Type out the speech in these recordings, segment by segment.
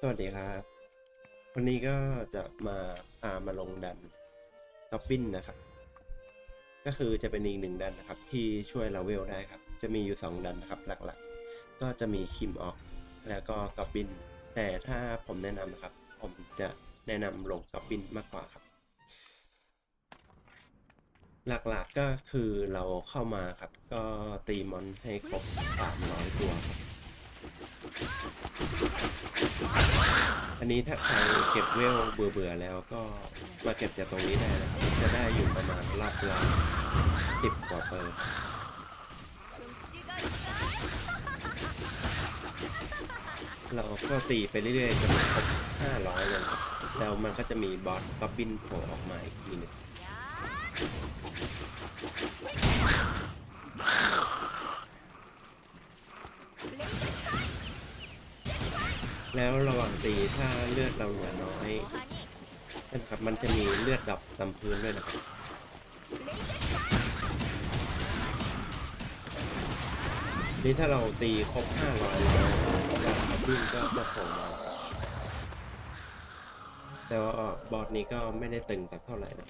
สวัสดีครับ วันนี้ก็จะมาพามาลงดันท็อปปิ้นนะครับ ก็คือจะเป็นอีกหนึ่งดันนะครับ ที่ช่วยเราเวลได้ครับ จะมีอยู่ 2 ดันนะครับ หลักๆ ก็จะมีคิมออก แล้วก็กอบบิน แต่ถ้าผมแนะนำนะครับ ผมจะแนะนำลงกอบบินมากกว่าครับ หลักๆก็คือเราเข้ามาครับ ก็ตีมอนให้ครบ300ตัวครับ นนี้ถ้าใครเก็บเวลเบื่อๆแล้วก็มาเก็บจากตรงนี้ได้นะครับ จะได้อยู่ประมาณรอบละสิบกว่าเปอร์เราก็ตีไปเรื่อยๆจนครบ500เลยแล้วมันก็จะมีบอสก็บินโผล่ออกมาอีกทีหนึง แล้วระหว่างตีถ้าเลือดเราเหลือน้อยนะครับมันจะมีเลือดดับตามพื้นด้วยนะครับนี่ถ้าเราตีครบ500แล้วก็บินก็มาโผล่มาแต่ว่าบอสนี้ก็ไม่ได้ตึงสักเท่าไหร่นะ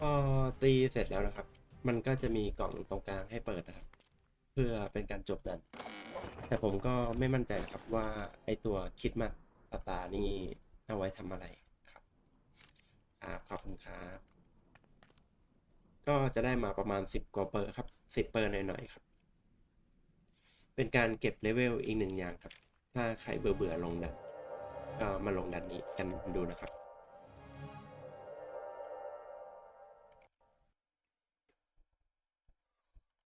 พอตีเสร็จแล้วนะครับ มันก็จะมีกล่องตรงกลางให้เปิดนะครับ เพื่อเป็นการจบดัน แต่ผมก็ไม่มั่นใจครับว่าไอตัวคิดมาตาร์นี่เอาไว้ทำอะไรครับครับขอบคุณครับ ก็จะได้มาประมาณ 10กว่าเปอร์ครับ 10 เปอร์หน่อยๆครับ เป็นการเก็บเลเวลอีกหนึ่งอย่างครับ ถ้าใครเบื่อๆลงดันก็มาลงดันนี้กันดูนะครับ